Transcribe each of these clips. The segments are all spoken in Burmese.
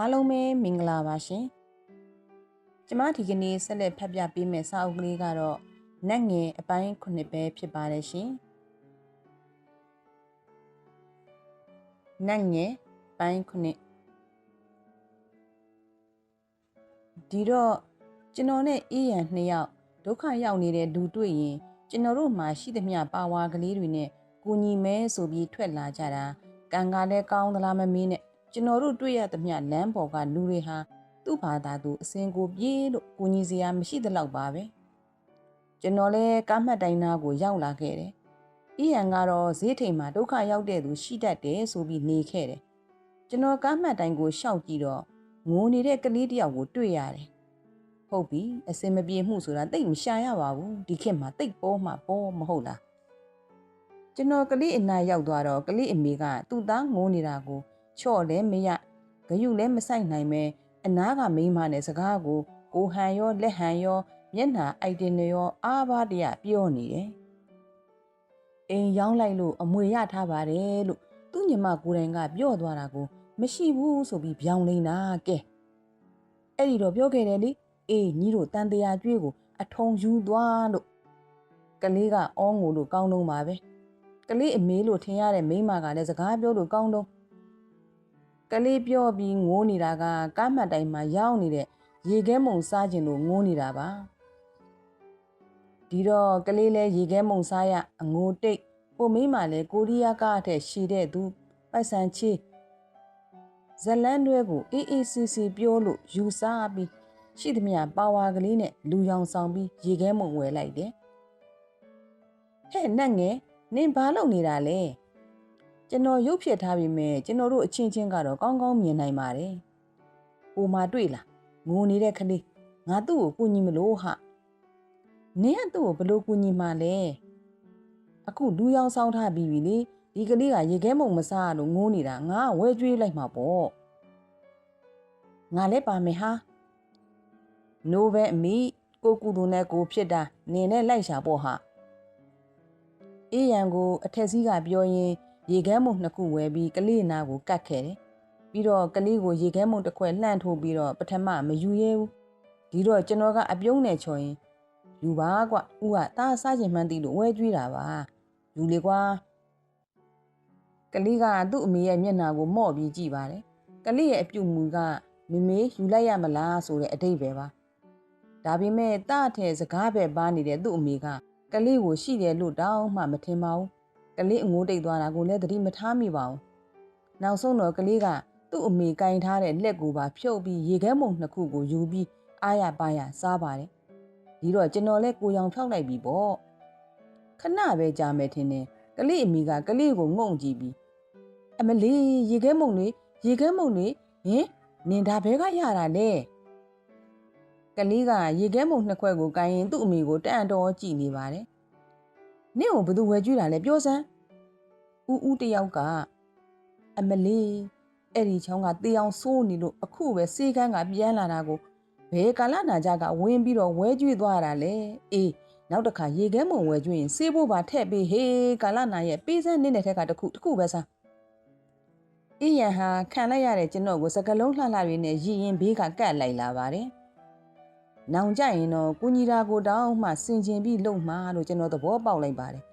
အားလုံးပဲမင်္ဂလာပါရှင်ကျမဒီကနေ့ဆက်လက်ဖတ်ပြပေးမယ့်စာအုပ်ကလေးကတော့နတ်ငယ်အပိုင်း9ပဲဖြစ်ပါတယ်ရှင်နတ်ငယ်ပိုင်း9ဒီတော့ကျွန်တော်နဲ့အေးရန်နှစ်ယောက်ဒုက္ခရောက်နေတဲ့လူတွေ့ရင်ကျွန်တော်တို့မှာရှိသမျှပါဝါကလေးတွေနဲ့ကိုညီမဲဆိုပြီးထွက်လာကြတာကံကလည်းကောင်းသလားမမင်းနဲ့ ကျွန်တော်တို့တွေ့ရသမျှလမ်းပေါ်ကလူတွေဟာသူ့ဘာသာသူအစင်ကိုပြေးလို့ကိုကြီးစရာမရှိသလောက်ပါပဲကျွန်တော်လည်းကားမှတ်တိုင်းနာကိုရောက်လာခဲ့တယ်။အီယန်ကတော့ဈေးထိန်မှာဒုက္ခရောက်တဲ့သူရှိတတ်တယ်ဆိုပြီးနေခဲ့တယ်။ကျွန်တော်ကားမှတ်တိုင်းကိုရှောက်ကြည့်တော့ငိုနေတဲ့ကလေးတယောက်ကိုတွေ့ရတယ်။ဟုတ်ပြီအစင်မပြေမှုဆိုတာတိတ်မရှာရပါဘူးဒီခေတ်မှာတိတ်ပေါ်မှာပေါ်မဟုတ်လား။ကျွန်တော်ကလေးအနာရောက်သွားတော့ကလေးအမေကသူ့သားငိုနေတာကို ချော့လဲမရဂယုလဲမဆိုင်နိုင်မဲအနာကမိန်းမနဲ့စကားကိုကိုဟန်ရောလက်ဟန်ရောမျက်နှာအိုက်တင်ရောအားပါတရပြောနေတယ်။အိမ်ရောက်လိုက်လို့အမွေရထားပါတယ်လို့သူ့ညီမကိုယ်တိုင်ကပြောသွားတာကိုမရှိဘူးဆိုပြီးပြောင်းလိမ့်တာကဲ။အဲ့ဒီတော့ပြောခဲ့တယ်လေအေးညီတို့တန်တရာကျွေးကို အထုံယူသွားလို့ကလေးကအောငိုလို့ကောင်းတော့ပါပဲ။ကလေးအမေလို့ထင်ရတဲ့မိန်းမကလည်းစကားပြောလို့ကောင်းတော့ ကလေးပြောပြီးငိုးနေတာကကားမှတ်တိုင်းမှာရောက်နေတဲ့ရေခဲမုံစားခြင်းလို့ငိုးနေတာပါဒီတော့ကလေးလဲရေခဲမုံစားရအငိုတိတ်ကိုမိမလည်းကိုရီးယားကားအထက်ရှည်တဲ့သူပိုက်ဆံချေဇလန်းတွဲကိုအေးအေးစီစီပြောလို့ယူစားပြီးရှိသမျှပါဝါကလေးနဲ့လူရောင်ဆောင်ပြီးရေခဲမုံဝယ်လိုက်တယ်ဟဲ့နတ်ငယ်နင်ဘာလုပ်နေတာလဲ ကျွန်တော်ရုပ်ဖြစ်ထားပြီမဲ့ကျွန်တော်တို့အချင်းချင်းကတော့ကောင်းကောင်းမြင်နိုင်ပါတယ်။ဟိုမှာတွေ့လားငိုနေတဲ့ကလေးငါသူ့ကိုကူညီမလို့ဟာနင်းကသူ့ကိုဘလို့ကူညီမှလဲအခုလူရောင်ဆောင်ထားပြီးပြီလေဒီကလေးကရေခဲမုံမစားလို့ငိုးနေတာငါဝဲကျွေးလိုက်မှာပေါ့ငါလည်းပါမယ်ဟာနိုးပဲအမိကိုကူသူနဲ့ကိုဖြစ်တာနင်းနဲ့လိုက်ရှာပေါ့ဟာအေးရန်ကိုအထက်စီးကပြောရင် ရေခဲမုံနှစ်ခုဝယ်ပြီးကလေးနာကိုကတ်ခဲ့တယ်။ပြီးတော့ကလေးကိုရေခဲမုံတစ်ခွက်လှန့်ထိုးပြီးတော့ပထမမယူရဲဘူး။ဒီတော့ကျွန်တော်ကအပြုံးနဲ့ချော်ရင်ယူပါကွ။ဦးကတားစားခြင်းမှန်းသိလို့ဝဲကျွေးတာပါ။ယူလေကွာ။ကလေးကသူ့အမေရဲ့မျက်နှာကိုမော့ပြီးကြည့်ပါတယ်။ကလေးရဲ့အပြုံမူကမမေယူလိုက်ရမလားဆိုတဲ့အတိတ်ပဲပါ။ဒါပေမဲ့တားထဲစကားပဲပါနေတဲ့သူ့အမေကကလေးကိုရှိတယ်လို့တောင်းမှမထင်ပါဘူး ကလေးအငိုးတိတ်သွားတာကိုလည်းသတိမထားမိပါဘူး။နောက်ဆုံးတော့ကလေးကသူ့အမေကင်ထားတဲ့လက်ကိုပါဖြုတ်ပြီးရေခဲမုံနှစ်ခုကိုယူပြီးအားရပါရစားပါတယ်။ဒီတော့ကျွန်တော်လည်းကိုရောင်ဖြောက်လိုက်ပြီပေါ့။ခဏပဲကြာမယ်ထင်တယ်။ကလေးအမိကကလေးကိုငုံကြည့်ပြီးအမလေးရေခဲမုံလေးရေခဲမုံလေးဟင်နင်ဒါဘဲကရတာလဲ။ကလေးကရေခဲမုံနှစ်ခွက်ကိုကိုင်ရင်သူ့အမေကိုတန်တော်ကြည့်နေပါတယ်။ နင့်ကိုဘသူဝယ်ကြွေးတာလဲပြောစမ်းဦးဦးတယောက်ကအမလေးအဲ့ဒီချောင်းကတေးအောင်စိုးနေလို့အခုပဲစေကန်းကပြန်လာတာကိုဘယ်ကာလနာကြကဝင်းပြီးတော့ဝဲကြွေးသွားတာလဲအေးနောက်တစ်ခါရေခဲမုံဝဲကြွေးရင်စေးဖို့ပါထည့်ပေးဟေးကာလနာရဲ့ပေးစမ်းနေတဲ့ထက်ကတခုတခုပဲစားအေးရန်ဟာခံလိုက်ရတဲ့ကျွန်တော်ကိုစကလုံးလှလှတွေနဲ့ရည်ရင်ဘေးကကတ်လိုက်လာပါတယ် နောင်ကြရင်တော့ကုညီတာကိုတောင်းမှစင်ကျင်ပြီးလုံမှာလို့ကျွန်တော်သဘောပေါက်လိုက်ပါတယ်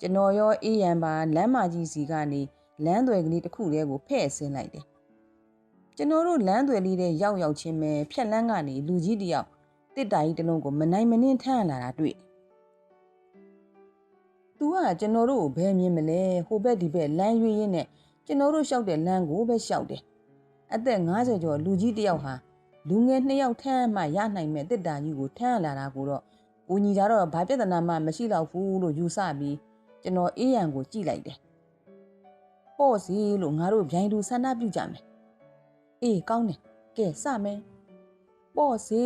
ကျွန်တော်ရောအေးရန်ပါလမ်းမကြီးစီကနေလမ်းသွယ်ကလေးတစ်ခုတည်းကိုဖဲ့ဆင်းလိုက်တယ်ကျွန်တော်တို့လမ်းသွယ်လေးတဲ့ရောက်ရောက်ချင်းပဲဖြက်လန်းကနေလူကြီးတယောက်တစ်တာကြီးတစ်လုံးကိုမနိုင်မနှင်းထမ်းလာတာတွေ့သူကကျွန်တော်တို့ကိုဘယ်မြင်မလဲဟိုဘက်ဒီဘက်လမ်းရွေးရင်းနဲ့ကျွန်တော်တို့လျှောက်တဲ့လမ်းကိုပဲလျှောက်တယ်အသက်50ကျော်လူကြီးတယောက်ဟာ လူငယ်နှစ်ယောက်ထမ်းမှရနိုင်မဲ့တစ်တာကြီးကိုထမ်းလာတာကိုတော့ကိုညီကြတော့ဘာပြဿနာမှမရှိတော့ဘူးလို့ယူဆပြီးကျွန်တော်အေးရန်ကိုကြည့်လိုက်တယ်။ပေါ့စီလို့ငါတို့ဗျိုင်းသူဆန္ဒပြုကြမယ်။အေးကောင်းတယ်။ကဲစမယ်။ပေါ့စီ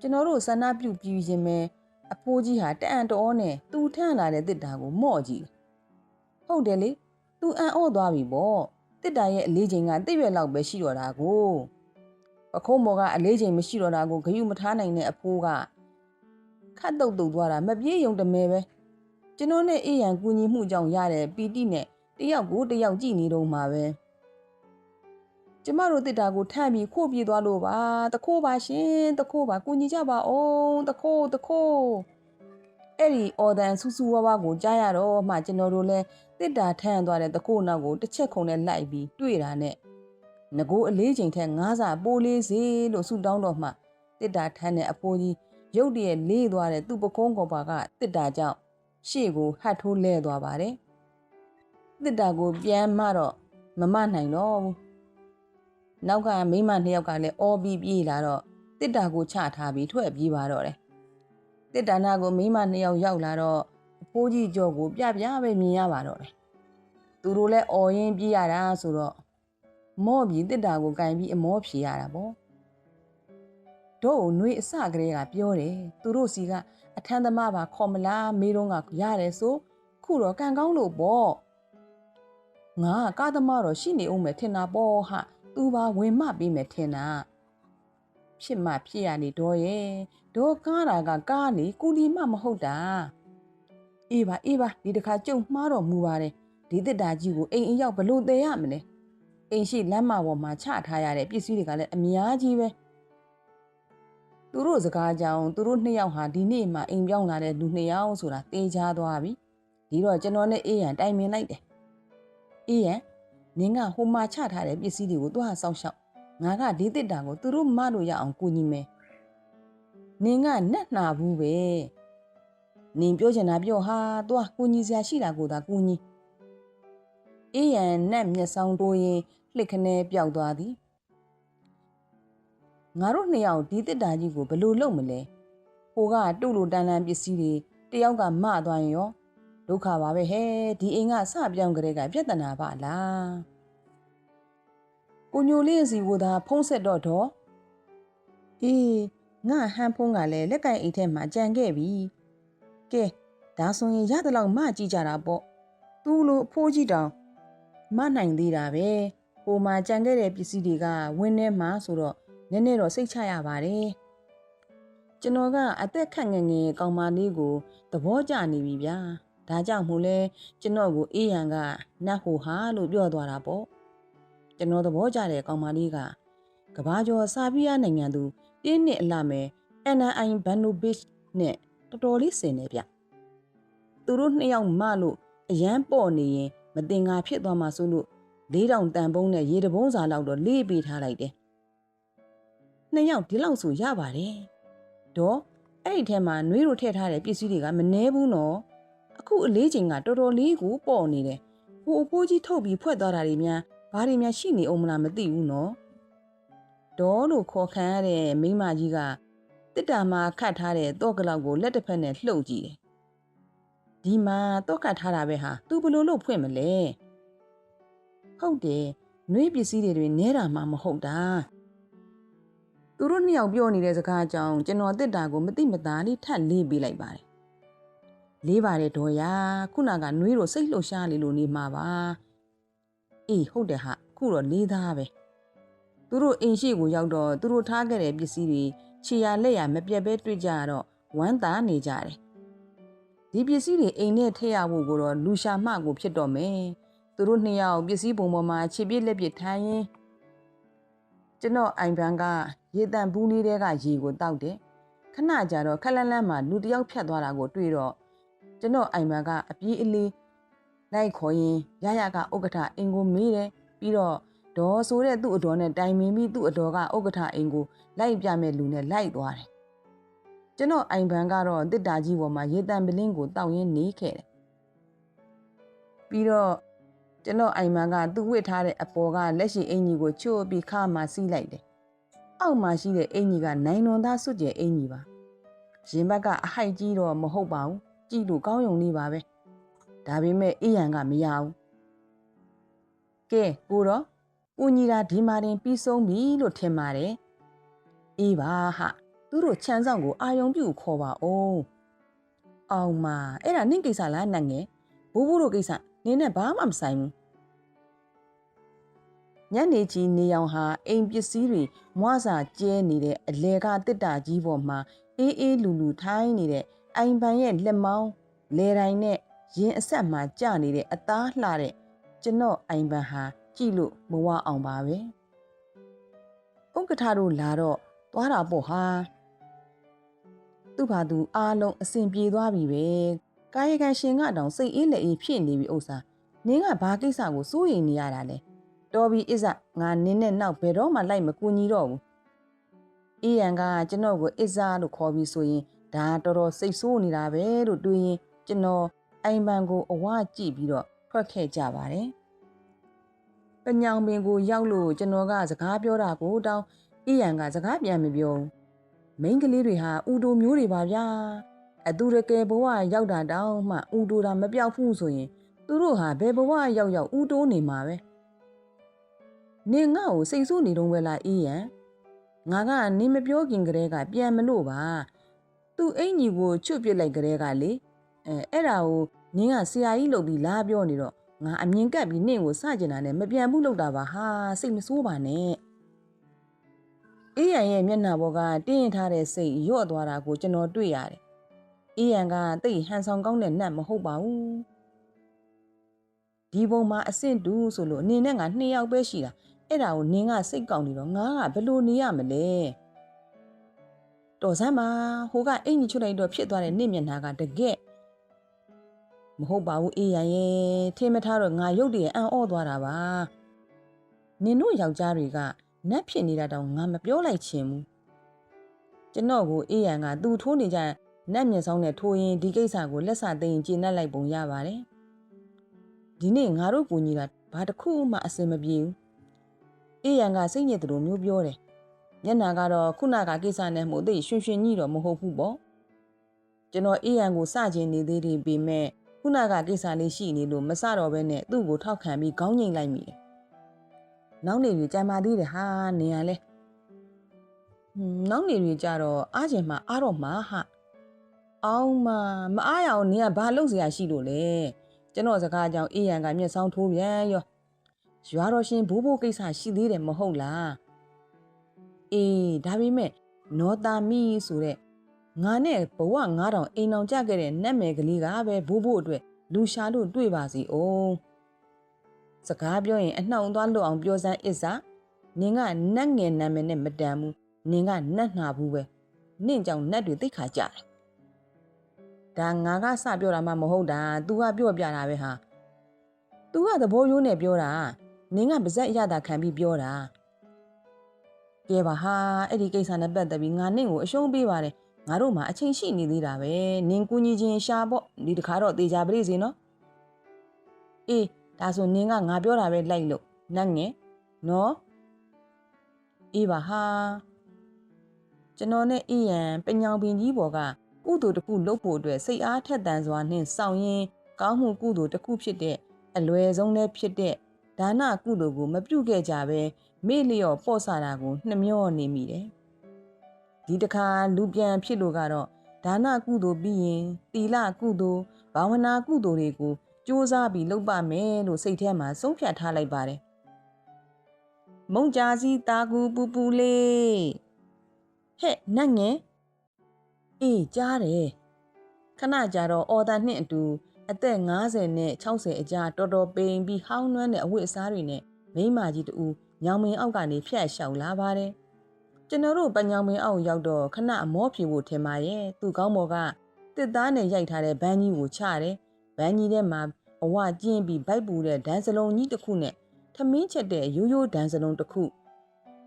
ကျွန်တော်တို့ဆန္ဒပြုပြီးရင်ပဲအဖိုးကြီးဟာတအံ့တော်နဲ့သူထမ်းလာတဲ့တစ်တာကိုမော့ကြည့်။ဟုတ်တယ်လေ။ तू အံ့ဩသွားပြီပေါ့။တစ်တာရဲ့အလေးချိန်ကတိရွက်လောက်ပဲရှိတော့တာကို။ ပခုံးမော်ကအလေးချိန်မရှိတော့တာကိုဂယုမထားနိုင်တဲ့အဖိုးကခတ်တုတ်တုတ်သွားတာမပြေးယုံတမဲပဲကျွန်တော်နဲ့အေးရန်ကူညီမှုကြောင့်ရတဲ့ပီတိနဲ့တယောက်ကိုတယောက်ကြည့်နေတော့မှာပဲကျမတို့တစ်တာကိုထမ်းပြီးခို့ပြေးသွားလို့ပါတခိုးပါရှင်တခိုးပါကူညီကြပါအောင်တခိုးတခိုးအဲ့ဒီအော်ဒန်ဆူဆူဝါးဝါကိုကြားရတော့မှကျွန်တော်တို့လည်းတစ်တာထမ်းသွားတဲ့တခိုးနောက်ကိုတစ်ချက်ခုံနဲ့လိုက်ပြီးတွေ့တာနဲ့ ငကိုအလေးချိန်ထက်ငါးစာပိုးလေးစေလို့ဆူတောင်းတော့မှတစ်တာထမ်းတဲ့အဖိုးကြီးရုတ်တရက်လေးသွားတဲ့သူ့ပကုံးကောပါကတစ်တာကြောင့်ရှေ့ကိုဟတ်ထိုးလဲသွားပါတယ်တစ်တာကိုပြန်မှတော့မမနိုင်တော့ဘူးနောက်ကမိန်းမနှစ်ယောက်ကလည်းအော်ပြီးပြေးလာတော့တစ်တာကိုချထားပြီးထွက်ပြေးပါတော့တယ်တစ်တာနာကိုမိန်းမနှစ်ယောက်ရောက်လာတော့အဖိုးကြီးကြော်ကိုပြပြပဲမြင်ရပါတော့တယ်သူတို့လည်းအော်ရင်ပြေးရတာဆိုတော့ မော့ပြီးတစ်တာကိုကင်ပြီးအမောဖြေရတာပေါ့တို့နှွေးအစကလေးကပြောတယ်သူတို့စီကအထမ်းသမားပါခေါ်မလားမေးတော့ကရတယ်ဆိုခုတော့ကံကောင်းလို့ပေါ့ငါကားသမားတော့ရှိနေအောင်မယ်ထင်တာပေါ့ဟာသူပါဝင်မပေးမယ်ထင်တာဖြစ်မှဖြစ်ရနေတော့ရဲ့ဒေါ်ကားတာကကားနေကူလီမမဟုတ်တာအေးပါအေးပါဒီတစ်ခါကြုံမှားတော့မူပါတယ်ဒီတစ်တာကြီးကိုအိမ်အိမ်ရောက်ဘလို့သေးရမလဲ အိမ်ရှိလမ်းမပေါ်မှာချထားရတဲ့ပစ္စည်းတွေကလည်းအများကြီးပဲသူတို့စကားကြောင်သူတို့နှစ်ယောက်ဟာဒီနေ့မှအိမ်ပြောင်းလာတဲ့လူနှစ်ယောက်ဆိုတာတေးချသွားပြီဒီတော့ကျွန်တော်နဲ့အေးရန်တိုင်ပင်လိုက်တယ်အေးရန်နင်းကဟိုမှာချထားတဲ့ပစ္စည်းတွေကိုသွားဆောက်ရှောက်ငါကဒီတစ်တာကိုသူတို့မလို့ရအောင်ကူညီမယ်နင်းကနက်နာဘူးပဲနင်းပြောချင်တာပြောဟာသွားကူညီစရာရှိတာကိုသာကူညီအေးရန်နက်မျက်စောင်းတိုးရင် လှစ်ခနဲပျောက်သွားသည်ငါတို့နှစ်ယောက်ဒီတစ်တာကြီးကိုဘယ်လိုလုပ်မလဲဟိုကတုတ်လိုတန်းတန်းပစ္စည်းတွေတယောက်ကမသွားရင်ရောဒုက္ခပါပဲဟဲ့ဒီအိမ်ကစပြောင်းကြတဲ့ကပြဿနာပါလားကိုညိုလေးစီကိုသာဖုံးဆက်တော့တော့အေးငါဟန်ဖုံးကလည်းလက်ကင်အိမ်ထဲမှာကြံခဲ့ပြီကဲဒါဆိုရင်ရတဲ့လောက်မကြည့်ကြတာပေါ့သူ့လိုအဖိုးကြီးတောင်မနိုင်သေးတာပဲကို မှကြံခဲ့တဲ့ပစ္စည်းတွေကဝင်းထဲမှာဆိုတော့နည်းနည်းတော့စိတ်ချရပါတယ်ကျွန်တော်ကအသက်ခန့်ငယ်ငယ်ကောင်မလေးကိုသဘောကျနေပြီဗျာဒါကြောင့်မို့လဲကျွန်တော်ကိုအေးရန်ကနတ်ဟိုဟာလို့ပြောသွားတာပေါ့ကျွန်တော်သဘောကျတဲ့ကောင်မလေးကကဘာကျော်ဆာဘီးယားနိုင်ငံသူတင်းနှစ်အလှမယ် NNI ဘန်နိုဘစ်နဲ့တော်တော်လေးစင်နေဗျသူတို့နှစ်ယောက်မလို့အရန်ပေါ့နေရင်မတင်ငါဖြစ်သွားမှာဆိုလို့ လေးတောင်တန်ပုံးနဲ့ရေတပုံးစာလောက်တော့လေးပေးထားလိုက်တယ်နှစ်ယောက်ဒီလောက်ဆိုရပါတယ်တော့အဲ့ဒီထဲမှာနှွေးတို့ထည့်ထားတဲ့ပစ္စည်းတွေကမနှဲဘူးနော်အခုအလေးချိန်ကတော်တော်လေးကိုပေါ့နေတယ်ဟိုအဖိုးကြီးထုတ်ပြီးဖွက်သွားတာတွေများဘာတွေများရှိနေအောင်မလားမသိဘူးနော်ဒေါ်လို့ခေါ်ခံရတဲ့မိမကြီးကတစ်တာမှာခတ်ထားတဲ့တော့ကလောက်ကိုလက်တစ်ဖက်နဲ့လှုပ်ကြည့်တယ်ဒီမှာတော့ကတ်ထားတာပဲဟာသူဘလို့လို့ဖွင့်မလဲ ဟုတ်တယ်နှွေးပစ္စည်းတွေတွေနဲတာမှမဟုတ်တာသူတို့နှစ်ယောက်ပြောနေတဲ့စကားအကြောင်းကျွန်တော်တစ်တာကိုမသိမသားလေးထပ်လေးပေးလိုက်ပါတယ်လေးပါတယ်ဒေါ်ရခုနကနှွေးတို့စိတ်လှုပ်ရှားလေလို့နေမှာပါအေးဟုတ်တယ်ဟာခုတော့လေးသားပဲသူတို့အိမ်ရှိကိုရောက်တော့သူတို့ထားခဲ့တဲ့ပစ္စည်းတွေခြေရလက်ရမပြတ်ပဲတွေ့ကြရတော့ဝမ်းသာနေကြတယ်ဒီပစ္စည်းတွေအိမ်နဲ့ထည့်ရဖို့ကိုတော့လူရှာမှကိုဖြစ်တော့မယ် သူတို့နှစ်ယောက်ပစ္စည်းပုံပေါ်မှာခြေပြစ်လက်ပြစ်ထိုင်ရင်ကျွန်တော်အိမ်ပန်းကရေတန့်ဘူးလေးတဲကရေကိုတောက်တယ်ခဏကြာတော့ခက်လန်းလန်းမှာလူတယောက်ဖြတ်သွားတာကိုတွေ့တော့ကျွန်တော်အိမ်ပန်းကအပြေးအလေးလိုက်ခေါ်ရင်ရရကဥက္ကဋ္ဌအင်ကိုမေးတယ်ပြီးတော့ဒေါ်ဆိုတဲ့သူ့အတော်နဲ့တိုင်ပင်ပြီးသူ့အတော်ကဥက္ကဋ္ဌအင်ကိုလိုက်ပြမဲ့လူနဲ့လိုက်သွားတယ်ကျွန်တော်အိမ်ပန်းကတော့တစ်တာကြီးပေါ်မှာရေတံပလင်းကိုတောက်ရင်းနေခဲ့တယ်ပြီးတော့ ကျွန်တော်အိမ်မန်ကသူ့ဝစ်ထားတဲ့အပေါ်ကလက်ရှိအင်ကြီးကိုချို့ပြီးခါမှစီးလိုက်တယ်အောက်မှာရှိတဲ့အင်ကြီးကနိုင်လွန်သားစွတ်ကျဲအင်ကြီးပါရင်ဘက်ကအဟိုက်ကြီးတော့မဟုတ်ပါဘူးကြည့်လို့ကောင်းယုံလေးပါပဲဒါပေမဲ့အေးရန်ကမရဘူးကဲကိုတော့ကိုညီတာဒီမာတင်ပြီးဆုံးပြီလို့ထင်ပါတယ်အေးပါဟာသူတို့ချမ်းဆောင်ကိုအာယုံပြုခေါ်ပါအောင်အောင်မအဲ့ဒါနင့်ကိစ္စလားနတ်ငယ်ဘိုးဘိုးတို့ကိစ္စ နင်းနဲ့ဘာမှမဆိုင်ဘူးညနေကြီးနေအောင်ဟာအိမ်ပစ္စည်းတွေမွားစာကျဲနေတဲ့အလဲကတစ်တာကြီးပေါ်မှာအေးအေးလူလူထိုင်းနေတဲ့အိမ်ပန်ရဲ့လက်မောင်းလေတိုင်းနဲ့ရင်အဆက်မှာကျနေတဲ့အသားလှတဲ့ကျွန်တော်အိမ်ပန်ဟာကြည့်လို့မဝအောင်ပါပဲဥက္ကဋ္ဌတို့လာတော့သွားတာပေါ့ဟာသူ့ဘာသူအားလုံးအစဉ်ပြေသွားပြီပဲ ကာယကံရှင်ကတောင်စိတ်အေးလက်အေးဖြစ်နေပြီဥစ္စာနင်းကဘာကိစ္စကိုစိုးရိမ်နေရတာလဲတော်ပြီအစ္ဆငါနင်းနဲ့နောက်ဘယ်တော့မှလိုက်မကူညီတော့ဘူးအေးရန်ကကျွန်တော်ကိုအစ္ဆလို့ခေါ်ပြီးဆိုရင်ဒါတော်တော်စိတ်ဆိုးနေတာပဲလို့တွေးရင်ကျွန်တော်အိမ်ပန်ကိုအဝကြည့်ပြီးတော့ထွက်ခဲ့ကြပါတယ်ပညောင်ပင်ကိုရောက်လို့ကျွန်တော်ကစကားပြောတာကိုတောင်းအေးရန်ကစကားပြန်မပြောဘူးမိန်းကလေးတွေဟာဥတိုမျိုးတွေပါဗျာ အတူတကယ်ဘဝရောက်တာတောင်းမှဥတိုတာမပြောက်ဘူးဆိုရင်သူတို့ဟာဘယ်ဘဝရောက်ရောက်ဥတိုးနေမှာပဲနင်ငါ့ကိုစိတ်ဆိုးနေတော့ဝဲလားအေးရန်ငါကနင်မပြောခင်ကတည်းကပြန်မလို့ပါသူ့အိမ်ကြီးကိုချွတ်ပစ်လိုက်ကလေးကလေအဲအဲ့ဒါကိုနင်းကဆရာကြီးလုပ်ပြီးလာပြောနေတော့ငါအမြင်ကပ်ပြီးနင့်ကိုစကြင်တာနဲ့မပြန်ဘူးလို့တာပါဟာစိတ်မဆိုးပါနဲ့အေးရန်ရဲ့မျက်နှာပေါ်ကတင်းရင်ထားတဲ့စိတ်ရော့သွားတာကိုကျွန်တော်တွေ့ရတယ် အေးရန်ကတိတ်ဟန်ဆောင်ကောင်းတဲ့နတ်မဟုတ်ပါဘူးဒီပုံမှာအဆင့်တူဆိုလို့အနေနဲ့ငါနှစ်ယောက်ပဲရှိတာအဲ့ဒါကိုနင်းကစိတ်ကောင်းနေတော့ငါကဘယ်လိုနေရမလဲတော်စမ်းပါဟိုကအင်ကြီးချွတ်လိုက်တော့ဖြစ်သွားတဲ့နင့်မျက်နှာကတကယ်မဟုတ်ပါဘူးအေးရန်ရဲ့ထင်မထားတော့ငါရုပ်တည်းအံ့ဩသွားတာပါနင်တို့ယောက်ျားတွေကနတ်ဖြစ်နေတာတောင်ငါမပြောလိုက်ချင်ဘူးကျွန်တော်ကိုအေးရန်ကသူ့ထိုးနေကြ နတ်မျက်စောင်းနဲ့ထိုးရင်ဒီကိစ္စကိုလက်စသိရင်ကျင့်တတ်လိုက်ပုံရပါတယ်ဒီနေ့ငါတို့ကူညီတာဘာတစ်ခုမှအဆင်မပြေဘူးအေးရန်ကစိတ်ညစ်တယ်လို့မျိုးပြောတယ်မျက်နှာကတော့ခုနကကိစ္စနဲ့မှုသိရွှင်ရွှင်ကြီးတော့မဟုတ်ဘူးပေါ့ကျွန်တော်အေးရန်ကိုစကျင်နေသေးတယ်ပေမဲ့ခုနကကိစ္စလေးရှိနေလို့မစတော့ဘဲနဲ့သူ့ကိုထောက်ခံပြီးခေါင်းငိမ့်လိုက်မိတယ်နောက်နေပြီကြံပါသေးတယ်ဟာနေရလဲဟွန်းနောက်နေပြီကြတော့အားကျင်မှအားတော့မှာဟာ အောင်မမအားရအောင်နင်ကဘာလုပ်စရာရှိလို့လဲကျွန်တော်စကားကြောင့်အေးရန်ကမျက်စောင်းထိုးပြန်ရောရွာတော်ရှင်ဘိုးဘိုးကိစ္စရှိသေးတယ်မဟုတ်လားအေးဒါပေမဲ့နောတာမီဆိုတဲ့ငါနဲ့ဘဝ9000အိမ်အောင်ကြခဲ့တဲ့နတ်မယ်ကလေးကပဲဘိုးဘိုးအတွက်လူရှာလို့တွေ့ပါစီအောင်စကားပြောရင်အနှောင့်အသွားလွတ်အောင်ပြောစမ်းအစ်စာနင်ကနတ်ငယ်နာမည်နဲ့မတန်ဘူးနင်ကနတ်နာဘူးပဲနင့်ကြောင့်နတ်တွေသိခါကြတယ် ဒါငါကစပြောတာမှမဟုတ်တာ तू ကပြောပြတာပဲဟာ तू ကသဘောရိုးနဲ့ပြောတာနင်ကပါဇက်အရသာခံပြီးပြောတာကဲပါဟာအဲ့ဒီကိစ္စနဲ့ပတ်သက်ပြီးငါနင့်ကိုအရှုံးပေးပါတယ်ငါတို့မှာအချိန်ရှိနေသေးတာပဲနင်ကူညီခြင်းရှာပေါ့ဒီတခါတော့တေချာပရိစေနော်အေးဒါဆိုနင်ကငါပြောတာပဲလိုက်လို့နတ်ငယ်နော်အေးပါဟာကျွန်တော်နဲ့အေးရန်ပညောင်ပင်ကြီးပေါ်က ကုသိုလ်တစ်ခုလုပ်ဖို့အတွက်စိတ်အားထက်သန်စွာနှင့်စောင့်ရင်ကောင်းမှုကုသိုလ်တစ်ခုဖြစ်တဲ့အလွယ်ဆုံးလည်းဖြစ်တဲ့ဒါနကုသိုလ်ကိုမပြုတ်ခဲ့ကြပဲမေ့လျော့ပေါ့ဆတာကိုနှမျောနေမိတယ်ဒီတခါလူပြန်ဖြစ်လို့ကတော့ဒါနကုသိုလ်ပြီးရင်တီလကုသိုလ်ဘာဝနာကုသိုလ်တွေကိုစ조사ပြီးလုပ်ပါမယ်လို့စိတ်ထဲမှာဆုံးဖြတ်ထားလိုက်ပါတယ်မုံကြာစီတာကူပူပူလေးဟဲ့နတ်ငယ် အေးကြားတယ်ခဏကြာတော့အော်တာနှင့်အတူအသက်50နဲ့60အကြားတော်တော်ပိန်ပြီးဟောင်းနှွမ်းတဲ့အဝတ်အစားတွေနဲ့မိမကြီးတူညောင်မင်းအောက်ကနေဖြတ်လျှောက်လာပါတယ်ကျွန်တော်တို့ပညောင်မင်းအောက်ရောက်တော့ခဏအမောဖြေဖို့ထင်ပါရဲ့သူ့ကောင်းဘော်ကတစ်သားနဲ့ရိုက်ထားတဲ့ဘန်းကြီးကိုချတယ်ဘန်းကြီးထဲမှာအဝကျင်းပြီးဗိုက်ပူတဲ့ဒန်းစလုံးကြီးတစ်ခုနဲ့ထမင်းချက်တဲ့ရိုးရိုးဒန်းစလုံးတစ်ခု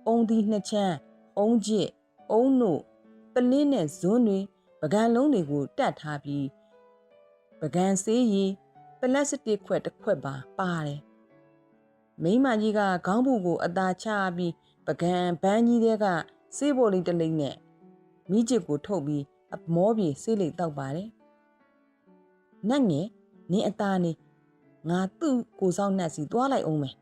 အုံဒီနှစ်ချမ်းအုံကျစ်အုံနို့ ပလင်းနဲ့ဇွန်းတွေပကံလုံးတွေကိုတတ်ထားပြီးပကံဆေးရည်ပလတ်စတစ်ခွက်တစ်ခွက်ပါပါတယ်မိမကြီးကခေါင်းပူကိုအသာချပြီးပကံဘန်းကြီးတဲကဆေးဘော်လေးတစ်လိမ့်နဲ့မိချစ်ကိုထုတ်ပြီးအမောပြေဆေးလိတ်တောက်ပါတယ်နတ်ငယ်နင်းအသားနေငါသူ့ကိုဆောင်နှက်စီသွားလိုက်အောင်မယ်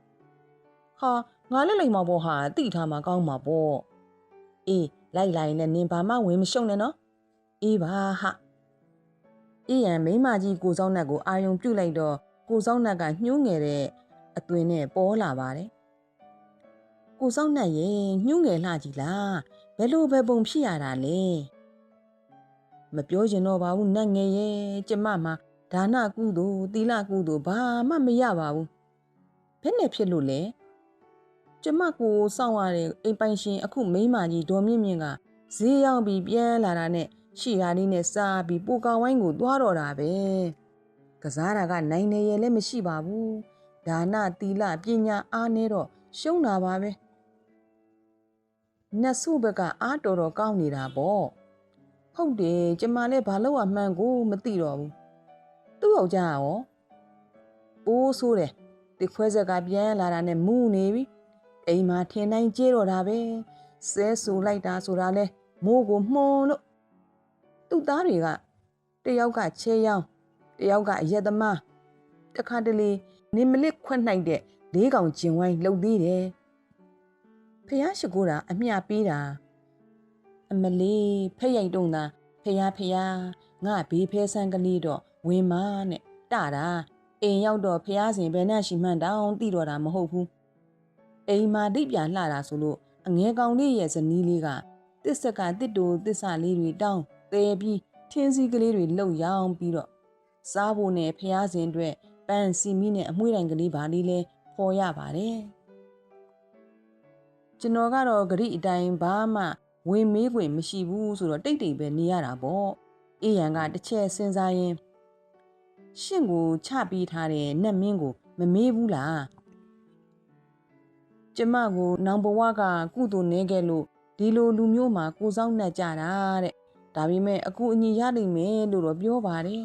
ဟာငါလက်လိုက်မှာပေါ့ဟာတိထားမှာကောင်းမှာပေါ့အေး လိုက်လိုက်နဲ့နင်ဘာမှဝင်မရှုံနဲ့နော်အေးပါဟာအေးရန်မိမကြီးကိုဆောင်နှက်ကိုအာယုံပြုတ်လိုက်တော့ကိုဆောင်နှက်ကညှိုးငယ်တဲ့အသွင်နဲ့ပေါ်လာပါတယ်ကိုဆောင်နှက်ရဲ့ညှိုးငယ်လှကြီးလားဘယ်လိုပဲပုံဖြစ်ရတာလဲမပြောချင်တော့ပါဘူးနတ်ငယ်ရဲ့ကျမမှာဒါနကုသိုလ်သီလကုသိုလ်ဘာမှမရပါဘူးဘယ်နဲ့ဖြစ်လို့လဲ ကျမကိုစောင့်ရတဲ့အိမ်ပိုင်ရှင်အခုမိန်းမကြီးဒေါ်မြင့်မြင့်ကဈေးရောက်ပြီးပြန်လာတာနဲ့ရှီဟာလေးနဲ့စားပြီးပိုကောင်ဝိုင်းကိုသွားတော့တာပဲကစားတာကနိုင်နေရလည်းမရှိပါဘူးဒါနတီလပညာအားနေတော့ရှုံးတာပါပဲနတ်ဆုဘက်ကအားတော်တော်ကောင်းနေတာပေါ့ဟုတ်တယ်ကျမလည်းဘာလို့အမှန်ကိုမသိတော့ဘူးသူ့ယောက်ျားရောပိုးဆိုးတယ်ဒီခွဲဆက်ကပြန်လာတာနဲ့မူနေပြီ အိမ်မှာထင်တိုင်းကြေးတော့တာပဲဆဲဆူလိုက်တာဆိုတာလဲမိုးကိုမှုံလို့သူ့သားတွေကတယောက်ကချဲရောင်းတယောက်ကအရက်သမားတခါတလေနေမလစ်ခွက်နိုင်တဲ့လေးကောင်ကျင်ဝိုင်းလှုပ်သေးတယ်ဖះရှိခိုးတာအမျှပေးတာအမလေးဖက်ရိုက်တုံတာဖះဖះငါဘေးဖဲဆန်းကလေးတော့ဝင်မနဲ့တတာအိမ်ရောက်တော့ဖះစင်ဘယ်နဲ့ရှိမှန်းတောင်သိတော့တာမဟုတ်ဘူး အိမ်မှာဒိပြလှတာဆိုလို့အငဲကောင်လေးရဲ့ဇနီးလေးကတစ္ဆကတစ်တူတစ္ဆလေးတွေတောင်းတဲပြီးထင်းစည်းကလေးတွေလှုပ်ရောင်းပြီးတော့စားဖို့နဲ့ဖះစင်အတွက်ပန်းစီမီနဲ့အမွှေးတိုင်ကလေးပါလေးလဲဖော်ရပါတယ်ကျွန်တော်ကတော့ဂရိအတိုင်းဘာမှဝင်မေးခွင့်မရှိဘူးဆိုတော့တိတ်တိတ်ပဲနေရတာပေါ့အေးရန်ကတစ်ချက်စဉ်းစားရင်ရှင့်ကိုချပြီးထားတဲ့နတ်မင်းကိုမမေးဘူးလား ကျမကိုနောင်ဘဝကကုသိုလ်နေခဲ့လို့ဒီလိုလူမျိုးမှာကိုစောင်းနှက်ကြတာတဲ့ဒါပေမဲ့အခုအညီရနိုင်မယ်လို့တော့ပြောပါတယ်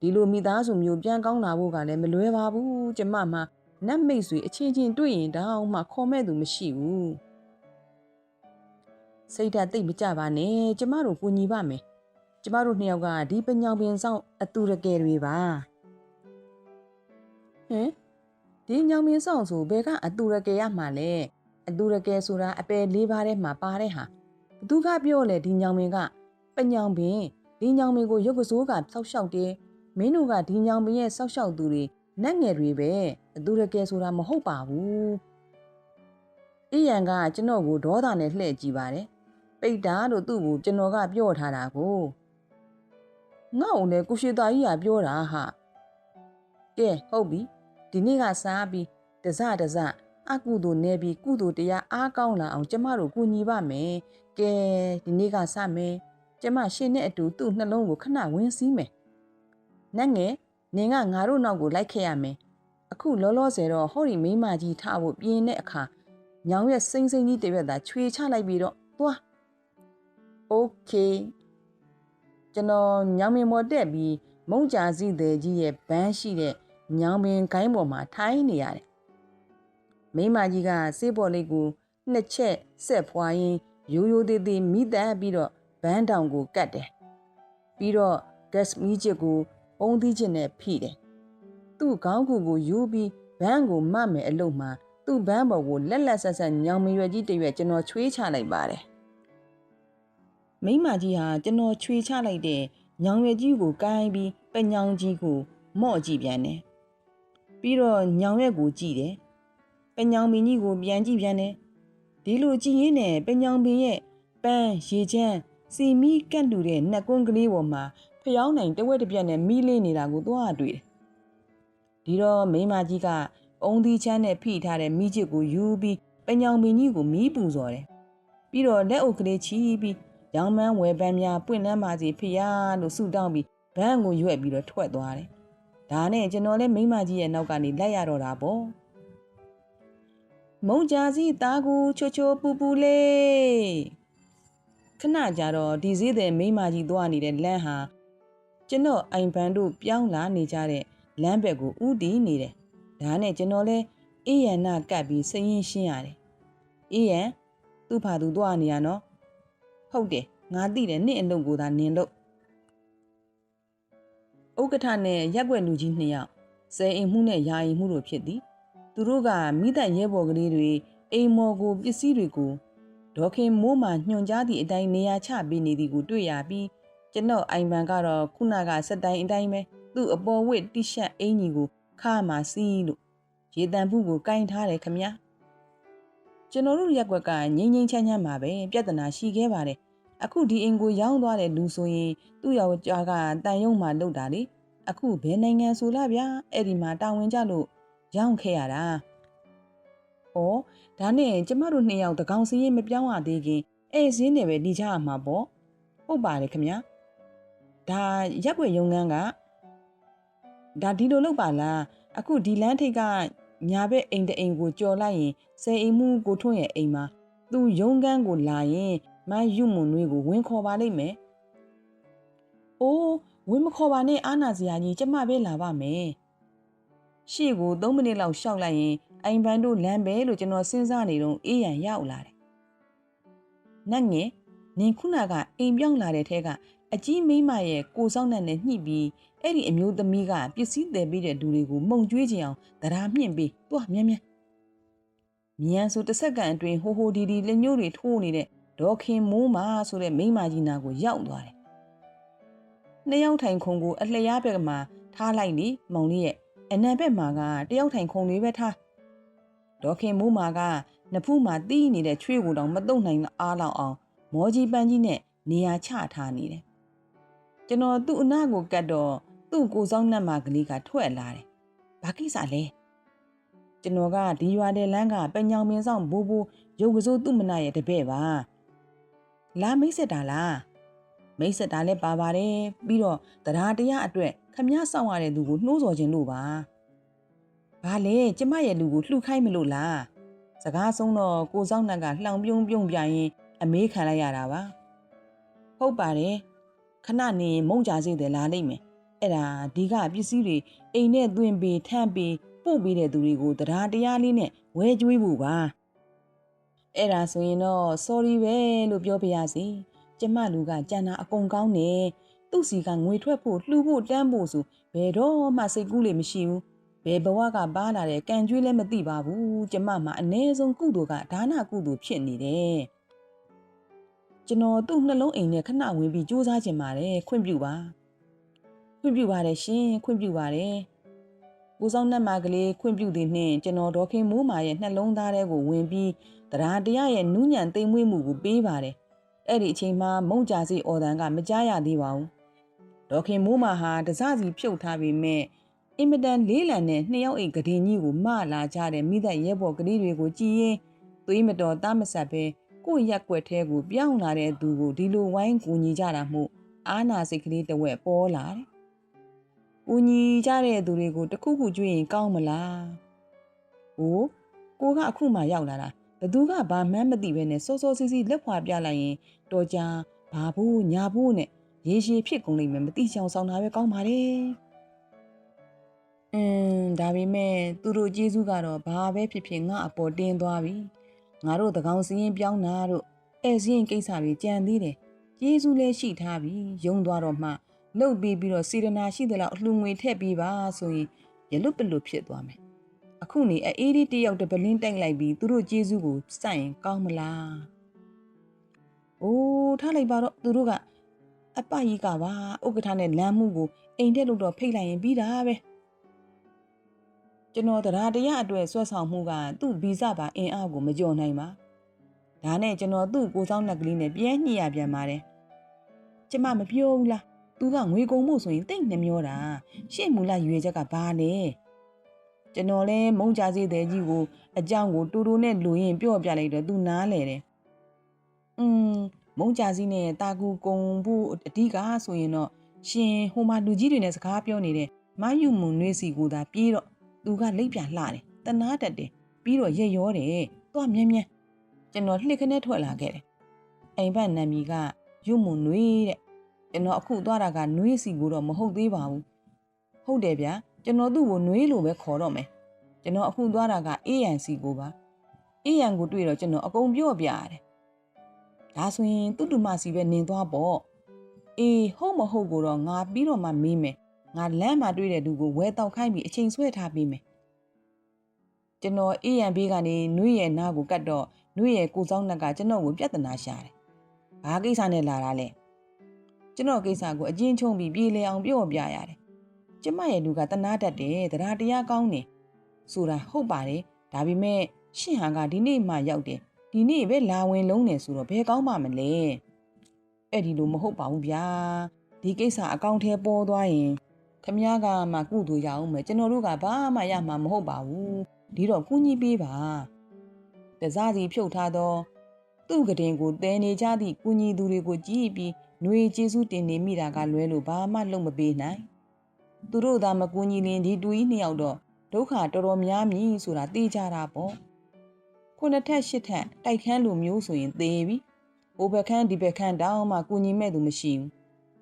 ဒီလိုမိသားစုမျိုးပြန်ကောင်းလာဖို့ကလည်းမလွယ်ပါဘူးကျမမှာနတ်မိတ်ဆွေအချင်းချင်းတွေ့ရင်တောင်မှခေါ်မဲ့သူမရှိဘူးစိတ်ဓာတ်သိပ်မကြပါနဲ့ကျမတို့ကိုညီပါမယ်ကျမတို့နှစ်ယောက်ကဒီပညာပင်ဆောင်အတူရကယ်တွေပါဟင် ဒီညောင်မင်းဆောင်ဆိုဘယ်ကအတူရကယ်ရမှာလဲအတူရကယ်ဆိုတာအပယ်လေးပါးထဲမှာပါတဲ့ဟာဘသူကပြောလဲဒီညောင်မင်းကပညာပင်ဒီညောင်မင်းကိုရုပ်ကစိုးကဆောက်ရှောက်တယ်မင်းတို့ကဒီညောင်မင်းရဲ့ဆောက်ရှောက်သူတွေနတ်ငယ်တွေပဲအတူရကယ်ဆိုတာမဟုတ်ပါဘူးအီယန်ကကျွန်တော်ကိုဒေါသနဲ့လှည့်ကြည့်ပါတယ်ပိတ်တာလို့သူ့ကိုကျွန်တော်ကပြောထားတာကိုငါ့ကိုလည်းကိုရှိသားကြီးကပြောတာဟာကဲဟုတ်ပြီ ဒီနေ့ကစားပြီးတစတစအကုသိုလ်နဲ့ပြီးကုသိုလ်တရားအားကောင်းလာအောင်ကျမတို့ကူညီပါမယ်။ကဲဒီနေ့ကစမယ်။ကျမရှင်နဲ့အတူသူ့နှလုံးကိုခဏဝင်းစည်းမယ်။နတ်ငယ်နင်ကငါတို့နောက်ကိုလိုက်ခဲ့ရမယ်။အခုလောလောဆယ်တော့ဟောဒီမိမကြီးထဖို့ပြင်းတဲ့အခါညောင်ရဲ့စိမ့်စိမ့်ကြီးတရက်သာချွေချလိုက်ပြီးတော့သွား။ Okay ကျွန်တော်ညောင်မေမော်တက်ပြီးမုံကြာစီတဲ့ကြီးရဲ့ဘန်းရှိတဲ့ ညောင်ပင်ကိုင်းပေါ်မှာထိုင်းနေရတယ်။မိမကြီးကစေးပေါ်လေးကိုနှစ်ချက်ဆက်ဖွာရင်းရိုးရိုးသေးသေးမိသက်ပြီးတော့ဘန်းတောင်ကိုကတ်တယ်။ပြီးတော့ gas မီးချစ်ကိုပုံသီးချစ်နဲ့ဖိတယ်။သူ့ခေါင်းကူကိုယူပြီးဘန်းကိုမတ်မယ်အလုပ်မှာသူ့ဘန်းပေါ်ကိုလက်လက်ဆက်ဆက်ညောင်မရွယ်ကြီးတရွက်ကျွန်တော်ချွေးချလိုက်ပါတယ်။မိမကြီးဟာကျွန်တော်ချွေချလိုက်တဲ့ညောင်ရွယ်ကြီးကိုကိုင်းပြီးပညောင်ကြီးကိုမော့ကြည့်ပြန်တယ် ပြီးတော့ညောင်ရက်ကိုကြည့်တယ်ပညောင်ပင်ကြီးကိုပြန်ကြည့်ပြန်တယ်ဒီလိုကြည့်ရင်းနဲ့ပညောင်ပင်ရဲ့ပန်းရေချမ်းစီမီကန့်တူတဲ့နှက်ကွန်းကလေးပေါ်မှာဖျောင်းနိုင်တဝက်တစ်ပြက်နဲ့မီးလေးနေတာကိုသွားတွေ့တယ်ဒီတော့မိမကြီးကအုံသီးချမ်းနဲ့ဖိထားတဲ့မိချစ်ကိုယူပြီးပညောင်ပင်ကြီးကိုမီးပူစော်တယ်ပြီးတော့လက်အုပ်ကလေးချီးပြီးရောင်မန်းဝယ်ပန်းများပွင့်နှမ်းပါစီဖျားလို့ဆူတောင်းပြီးဘန်းကိုရွက်ပြီးတော့ထွက်သွားတယ် ဒါနဲ့ကျွန်တော်လည်းမိမကြီးရဲ့နောက်ကနေလိုက်ရတော့တာပေါ့မုံကြာစီသားကူချိုချိုပူပူလေးခဏကြာတော့ဒီစည်းတဲ့မိမကြီးသွားနေတဲ့လမ်းဟာကျွန်တော်အိမ်ပန်းတို့ပြောင်းလာနေကြတဲ့လမ်းဘက်ကိုဥတီးနေတယ်ဒါနဲ့ကျွန်တော်လည်းအေးရန်နာကပ်ပြီးစရင်ရှင်းရတယ်အေးရန်သူ့ဖာသူသွားနေရနော်ဟုတ်တယ်ငါသိတယ်နင့်အလုပ်ကိုသာနင်လို့ ဥက္ကဋ္ဌနဲ့ရက်ွက်လူကြီးနှစ်ယောက်ဇဲအိမ်မှုနဲ့ယာယီမှုတို့ဖြစ်သည်သူတို့ကမိသက်ရဲဘော်ကလေးတွေအိမ်မော်ကိုပစ္စည်းတွေကိုဒေါခင်မိုးမှညွှန်ကြားသည့်အတိုင်းနေရာချပေးနေသည်ကိုတွေ့ရပြီးကျွန်တော်အိမ်ပန်ကတော့ခုနကစက်တိုင်းအတိုင်းပဲသူ့အပေါ်ဝတ်တိရှက်အင်ကြီးကိုခါမှစီးလို့ရေတံပုကိုကင်ထားတယ်ခမညာကျွန်တော်တို့ရက်ွက်ကငိမ့်ငိမ့်ချမ်းချမ်းပါပဲပြဿနာရှိခဲ့ပါတယ် အခုဒီအင်ကိုရောင်းသွားတဲ့လူဆိုရင်သူ့ယောက်ျားကတန်ယုံမှလုတ်တာလေအခုဘယ်နိုင်ငံဆိုလားဗျာအဲ့ဒီမှာတာဝန်ကြလို့ရောင်းခဲ့ရတာ။ဩဒါနဲ့ကျမတို့နှစ်ယောက်တကောင်စင်းရင်မပြောင်းရသေးခင်အဲစင်းနေပဲနေကြရမှာပေါ့ဟုတ်ပါတယ်ခင်ဗျာဒါရက်ွက်ရုံငန်းကဒါဒီလိုလုပ်ပါလားအခုဒီလမ်းထိပ်ကညာဘက်အိမ်တအိမ်ကိုကြော်လိုက်ရင်ဆယ်အိမ်မှုကိုထွန်းရဲ့အိမ်မှာသူရုံကန်းကိုလာရင် မယူမွန်နွေးကိုဝင်ခေါ်ပါလိမ့်မယ်။အိုးဝင်မခေါ်ပါနဲ့အာနာစရာကြီးကျမပဲလာပါမယ်။ရှေ့ကို3မိနစ်လောက်ရှောက်လိုက်ရင်အိမ်ပန်းတို့လမ်းပဲလို့ကျွန်တော်စဉ်းစားနေတော့အေးရန်ရောက်လာတယ်။နတ်ငယ်နင်ခုနကအိမ်ပြောင်းလာတဲ့ထဲကအကြီးမိမရဲ့ကိုစောင်းနဲ့ညှိပြီးအဲ့ဒီအမျိုးသမီးကပစ္စည်းတယ်ပြီးတဲ့လူတွေကိုမှုံကျွေးကြအောင်တရားမြင့်ပြီးတွားမြန်းမြန်းမြန်ဆိုတစ်စက္ကန့်အတွင်းဟိုဟိုဒီဒီလက်ညှိုးတွေထိုးနေတဲ့ ဒေါခင်မိုးမာဆိုတဲ့မိန်းမကြီးနာကိုရောက်သွားတယ်။နှစ်ယောက်ထိုင်ခုံကိုအလျားဘက်မှာထားလိုက်လေမောင်လေးရဲ့အနံဘက်မှာကတယောက်ထိုင်ခုံလေးပဲထား။ဒေါခင်မိုးမာကနဖူးမှာတီးနေတဲ့ချွေးကိုတောင်မတုံနိုင်အားလောက်အောင် မောကြီးပန်းကြီးနဲ့နေရာချထားနေတယ်။ကျွန်တော်သူ့အနာကိုကတ်တော့သူ့ကိုစောင်းနှက်မှာကလေးကထွက်လာတယ်။ဘာကိစ္စလဲ။ကျွန်တော်ကဒီရွာတဲ့လမ်းကပညောင်မင်းဆောင်ဘိုးဘိုးရုပ်ကစိုးသူ့မနာရဲ့တပည့်ပါ လာမိတ်ဆက်တာလားမိတ်ဆက်တာလည်းပါပါတယ်ပြီးတော့တရားတရားအတွက်ခမည်းဆောင်ရတဲ့သူကိုနှိုးဆော်ခြင်းလို့ပါဘာလဲကျမရဲ့လူကိုလှူခိုင်းမလို့လားစကားဆုံးတော့ကိုစောင်းနတ်ကလှောင်ပြုံးပြုံးပြရင်အမေးခံလိုက်ရတာပါဟုတ်ပါတယ်ခဏနေမုံကြစေတယ်လာလိမ့်မယ်အဲ့ဒါဒီကပစ္စည်းတွေအိမ်နဲ့သွင်းပေးထမ်းပေးပို့ပေးတဲ့သူတွေကိုတရားတရားလေးနဲ့ဝဲကြွေးဖို့ပါ အဲ့ဒါဆိုရင်တော့ sorry ပဲလို့ပြောပြရစီကျမလူကကြံတာအကုန်ကောင်းနေသူ့စီကငွေထွက်ဖို့လှူဖို့တန်းဖို့ဆိုဘယ်တော့မှစိတ်ကူးလေမရှိဘူးဘယ်ဘဝကပါလာတဲ့ကံကြွေးလည်းမသိပါဘူးကျမမှာအ ਨੇ ဆုံးကုသိုလ်ကဒါနကုသိုလ်ဖြစ်နေတယ်ကျွန်တော်သူ့နှလုံးအိမ်နဲ့ခဏဝင်ပြီးစူးစမ်းချင်ပါတယ်ခွင့်ပြုပါခွင့်ပြုပါတယ်ရှင်ခွင့်ပြုပါတယ် ကိုဆောင်နှက်မကလေးခွင့်ပြုသည်နှင့်ကျွန်တော်ဒေါခင်မိုးမာရဲ့နှလုံးသားထဲကိုဝင်ပြီးတရားတရားရဲ့နူးညံ့သိမ်မွေ့မှုကိုပေးပါတယ်အဲ့ဒီအချိန်မှာမုံကြစီအော်တန်ကမကြားရသေးပါဘူးဒေါခင်မိုးမာဟာတစစီဖြုတ်ထားပေမဲ့အင်မတန်လေးလံတဲ့နှစ်ယောက်အိမ်ကတင်ကြီးကိုမလာကြတဲ့မိသက်ရဲဘော်ကလေးတွေကိုကြည်ရင်သွေးမတော်သားမဆက်ပဲကိုယ့်ရက်ွက်ထဲကိုပြောင်းလာတဲ့သူကိုဒီလိုဝိုင်းကူညီကြတာမို့အာနာစိတ်ကလေးတဝက်ပေါ်လာတယ်။ ကူညီကြတဲ့သူတွေကိုတခုခုကြွရင်ကောင်းမလား။ဟိုကိုကအခုမှရောက်လာတာဘသူကဘာမှန်းမသိပဲနဲ့စောစောစီးစီးလက်ဖွာပြလိုက်ရင်တော်ကြာဘာဘူးညာဘူးနဲ့ရေရှည်ဖြစ်ကုန်လိမ့်မယ်မသိချောင်ဆောင်တာပဲကောင်းပါလေ။အင်းဒါပေမဲ့သူတို့ကျေးဇူးကတော့ဘာပဲဖြစ်ဖြစ်ငါအပေါ်တင်းသွားပြီ။ငါတို့တကောင်စရင်ပြောင်းတာတို့အဲစရင်ကိစ္စတွေကြံသေးတယ်။ကျေးဇူးလည်းရှိထားပြီ။ယုံသွားတော့မှ လှုပ်ပြီးပြီးတော့စေရနာရှိသလောက်အလှငွေထည့်ပြီးပါဆိုရင်ရလွတ်ပလွတ်ဖြစ်သွားမယ်။အခုနေအေးလေးတယောက်တပလင်းတိုက်လိုက်ပြီးသူတို့ကျေးဇူးကိုစိုက်ရင်ကောင်းမလား။အိုးထားလိုက်ပါတော့သူတို့ကအပကြီးကပါဥက္ကဋ္ဌနဲ့လမ်းမှုကိုအိမ်တက်လို့တော့ဖိတ်လိုက်ရင်ပြီးတာပဲကျွန်တော်တရားတရားအတွက်ဆွဲဆောင်မှုကသူ့ဗီဇပါအင်အားကိုမကြော်နိုင်ပါဒါနဲ့ကျွန်တော်သူ့ကိုစောင်းနှက်ကလေးနဲ့ပြဲညှိရပြန်ပါတယ်ကျမမပြောဘူးလား သူကငွေကုန်မှုဆိုရင်တိတ်နှမျောတာရှေ့မူလရွေချက်ကဘာလဲကျွန်တော်လဲမုံကြစေတဲ့ကြီးကိုအကြောင်းကိုတူတူနဲ့လူရင်ပြော့ပြလိုက်တော့သူနားလေတယ်อืมမုံကြစည်းနဲ့တာကူကုံဖို့အဓိကဆိုရင်တော့ရှင်ဟိုမှာလူကြီးတွေနဲ့စကားပြောနေတဲ့မယူမွန်နွေးစီကိုသာပြေးတော့သူကလိပ်ပြန်လှတယ်တနာတတ်တယ်ပြီးတော့ရက်ရောတယ်သွားမြန်းမြန်းကျွန်တော်လှစ်ခနဲ့ထွက်လာခဲ့တယ်အိမ်ဘက်နံမီကယူမွန်နွေးတဲ့ ကျွန်တော်အခုသွားတာကနွေးစီကိုတော့မဟုတ်သေးပါဘူးဟုတ်တယ်ဗျာကျွန်တော်သူ့ကိုနွေးလို့ပဲခေါ်တော့မယ်ကျွန်တော်အခုသွားတာကအေးရန်စီကိုပါအေးရန်ကိုတွေ့တော့ကျွန်တော်အကုန်ပြော့ပြရတယ်ဒါဆိုရင်သူ့တူမစီပဲနင်သွားပေါ့အေးဟုတ်မဟုတ်ကိုတော့ငါပြီးတော့မှမေးမယ်ငါလမ်းမှာတွေ့တဲ့သူကိုဝဲတောက်ခိုင်းပြီးအချိန်ဆွဲထားပေးမယ်ကျွန်တော်အေးရန်ဘေးကနေနှွေးရဲ့နားကိုကတ်တော့နှွေးရဲ့ကိုစောင်းနှက်ကကျွန်တော်ကိုပြဿနာရှာတယ်ဘာကိစ္စနဲ့လာတာလဲ ကျွန်တော်ကိစ္စကိုအကျဉ်းချုံပြီးပြေးလဲအောင်ပြော့ပြရတယ်ကျမရဲ့လူကတနာတတ်တယ်တရားတရားကောင်းတယ်ဆိုတာဟုတ်ပါတယ်ဒါပေမဲ့ရှင့်ဟန်ကဒီနေ့မှရောက်တယ်ဒီနေ့ပဲလာဝင်လုံးနေဆိုတော့ဘယ်ကောင်းပါမလဲအဲ့ဒီလိုမဟုတ်ပါဘူးဗျာဒီကိစ္စအကောင့်ထဲပေါ်သွားရင်ခမည်းကမှကုသိုလ်ရအောင်မယ်ကျွန်တော်တို့ကဘာမှရမှာမဟုတ်ပါဘူးဒီတော့ကူညီပေးပါတစားစီဖြုတ်ထားသော သူ့ကတင်ကိုတဲနေကြသည့်ကုညီသူတွေကိုကြည့်ပြီး ຫນွေကျေးဇူးတင်နေမိတာကလွဲလို့ဘာမှလုပ်မပေးနိုင်သူတို့သာမကူညီလင်ဒီတူကြီးနှစ်ယောက်တော့ဒုက္ခတော်တော်များမည်ဆိုတာသိကြတာပေါ့ခုနှစ်ထက်ရှစ်ထက်တိုက်ခန်းလိုမျိုးဆိုရင်သေပြီဟိုဘက်ခန်းဒီဘက်ခန်းတောင်းမှကူညီမဲ့သူမရှိဘူး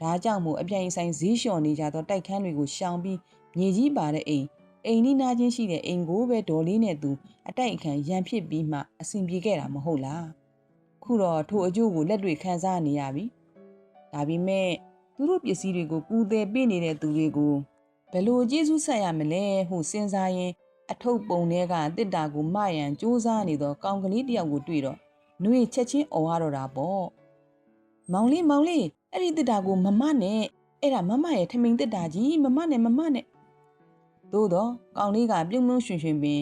ဒါကြောင့်မို့အပြိုင်ဆိုင်ဈေးလျှော်နေကြသောတိုက်ခန်းတွေကိုရှောင်ပြီးမြေကြီးပါတဲ့အိမ်အိမ်နီးနားချင်းရှိတဲ့အိမ်ကိုပဲဒေါ်လေးနဲ့သူအတိုက်အခံရန်ဖြစ်ပြီးမှအဆင်ပြေခဲ့တာမဟုတ်လားခုတော့ထိုအကျိုးကိုလက်တွေခံစားနေရပြီ ဒါပေမဲ့သူတို့ပစ္စည်းတွေကိုကူတယ်ပေးနေတဲ့သူတွေကိုဘယ်လိုကျေးဇူးဆက်ရမလဲဟုစဉ်းစားရင်အထုပ်ပုံထဲကတစ်တာကိုမရန်စူးစမ်းနေသောကောင်ကလေးတစ်ယောက်ကိုတွေ့တော့နှွေချက်ချင်းអော်ရတော့တာပေါ့မောင်လေးမောင်လေးအဲ့ဒီတစ်တာကိုမမနဲ့အဲ့ဒါမမရဲ့ထမိန်တစ်တာကြီးမမနဲ့မမနဲ့သို့တော့ကောင်လေးကပြုံးပြုံးရွှင်ရွှင်ပင်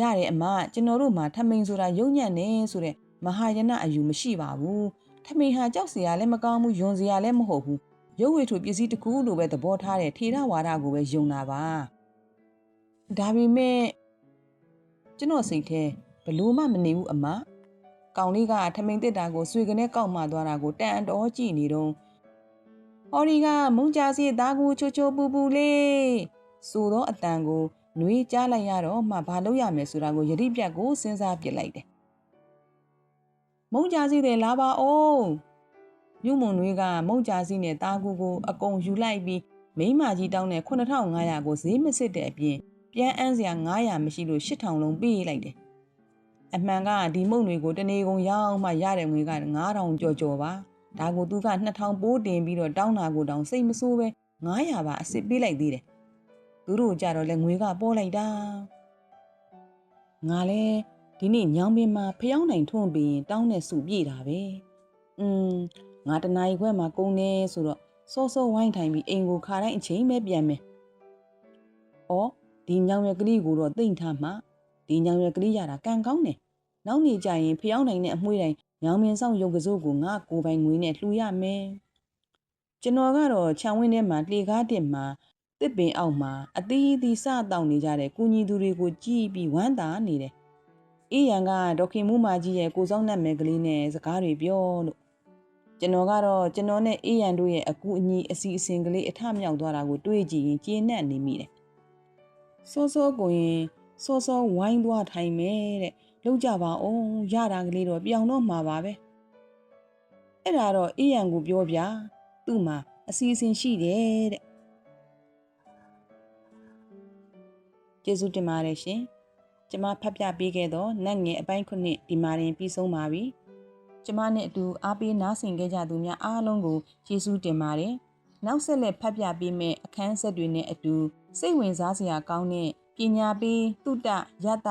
ရတယ်အမကျွန်တော်တို့မှာထမိန်ဆိုတာယုံညံ့နေဆိုတဲ့မဟာယနအယူမရှိပါဘူး ထမိန်ဟာကြောက်စရာလည်းမကောင်းဘူးယွန်စရာလည်းမဟုတ်ဘူးရုပ်ဝေထုပစ္စည်းတစ်ခုလိုပဲသဘောထားတဲ့ထေရဝါဒကိုပဲယုံတာပါဒါပေမဲ့ကျွန်တော်စိတ်ထဲဘလို့မှမနေဘူးအမကောင်လေးကထမိန်တစ်တာကိုဆွေကနေကောက်မှသွားတာကိုတန်အတော်ကြည့်နေတော့ဟော်ဒီကမုံကြစီသားကူချိုချိုပူပူလေးဆိုတော့အတန်ကိုနှွေးကြားလိုက်ရတော့မှဘာလုပ်ရမယ်ဆိုတာကိုယတိပြတ်ကိုစဉ်းစားပြစ်လိုက်တယ် မုံကြစီတဲ့လာပါအောင်မြို့မုံနှွေးကမုံကြစီနဲ့သားကူကိုအကုန်ယူလိုက်ပြီးမိမကြီးတောင်းတဲ့9500ကိုဈေးမစစ်တဲ့အပြင်ပြန်အန်းစရာ900မရှိလို့8000လုံးပေးလိုက်တယ်အမှန်ကဒီမုံတွေကိုတနေကုန်ရအောင်မှရတဲ့ငွေက9000ကျော်ကျော်ပါဒါကိုသူက2000ပိုးတင်ပြီးတော့တောင်းတာကိုတောင်းစိတ်မဆိုးပဲ900ပါအစ်စ်ပေးလိုက်သေးတယ်သူတို့ကြတော့လဲငွေကပေါ်လိုက်တာငါလဲ ဒီနေ့ညောင်ပင်မှာဖျောင်းနိုင်ထွန့်ပြီးရင်တောင်းတဲ့စုပြေးတာပဲอืมငါတနာရီခွဲမှာကုန်နေဆိုတော့စောစောဝိုင်းထိုင်ပြီးအိမ်ကိုခါတိုင်းအချိန်ပဲပြန်မယ်။အော်ဒီညောင်ရကလေးကိုတော့တိတ်ထားမှဒီညောင်ရကလေးရတာကံကောင်းတယ်။နောက်နေကြရင်ဖျောင်းနိုင်တဲ့အမွှေးတိုင်းညောင်မင်းဆောင်ရုပ်ကစိုးကိုငါကိုပိုင်ငွေနဲ့လှူရမယ်။ကျွန်တော်ကတော့ခြံဝင်းထဲမှာလှေကားတင်မှာတစ်ပင်အောက်မှာအသီးအသီးစတောင်းနေကြတဲ့ကုညီသူတွေကိုကြည့်ပြီးဝမ်းသာနေတယ်။ အေးရန်ကဒေါခင်မူမာကြီးရဲ့ကိုစောင်းနတ်မဲကလေးနဲ့စကားတွေပြောလို့ကျွန်တော်ကတော့ကျွန်တော်နဲ့အေးရန်တို့ရဲ့အကူအညီအစီအစဉ်ကလေးအထမြောက်သွားတာကိုတွေးကြည့်ရင်ကျေနပ်နေမိတယ်။စောစောကိုရင်စောစောဝိုင်းသွားထိုင်မယ်တဲ့။လောက်ကြပါအောင်ရတာကလေးတော့ပြောင်းတော့မှာပါပဲ။အဲ့ဒါတော့အေးရန်ကိုပြောပြ။သူ့မှာအစီအစဉ်ရှိတယ်တဲ့။ကျေးဇူးတင်ပါတယ်ရှင်။ ကျမဖတ်ပြပေးခဲ့သောနတ်ငယ်အပိုင်းခုနှစ်ဒီမှာရင်ပြီးဆုံးပါပြီ။ကျမနဲ့အတူအားပေးနားဆင်ခဲ့ကြသူများအားလုံးကိုကျေးဇူးတင်ပါတယ်။နောက်ဆက်လက်ဖတ်ပြပေးမယ့်အခန်းဆက်တွေနဲ့အတူစိတ်ဝင်စားစရာကောင်းတဲ့ပညာပေးတုတရတ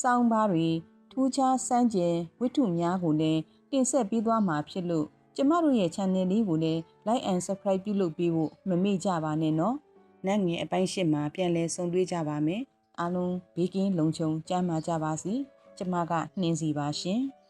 စောင်းပါးတွေထူးခြားစမ်းကြယ်ဝိထုများကိုလည်းတင်ဆက်ပေးသွားမှာဖြစ်လို့ကျမတို့ရဲ့ channel လေးကိုလည်း like and subscribe ပြုလုပ်ပေးဖို့မမေ့ကြပါနဲ့နော်။နတ်ငယ်အပိုင်းရှစ်မှာပြန်လည်ဆုံတွေ့ကြပါမယ်။ အားလုံးဘေးကင်းလုံခြုံကြမ်းမာကြပါစေ။ကျမကနှင်းစီပါရှင်။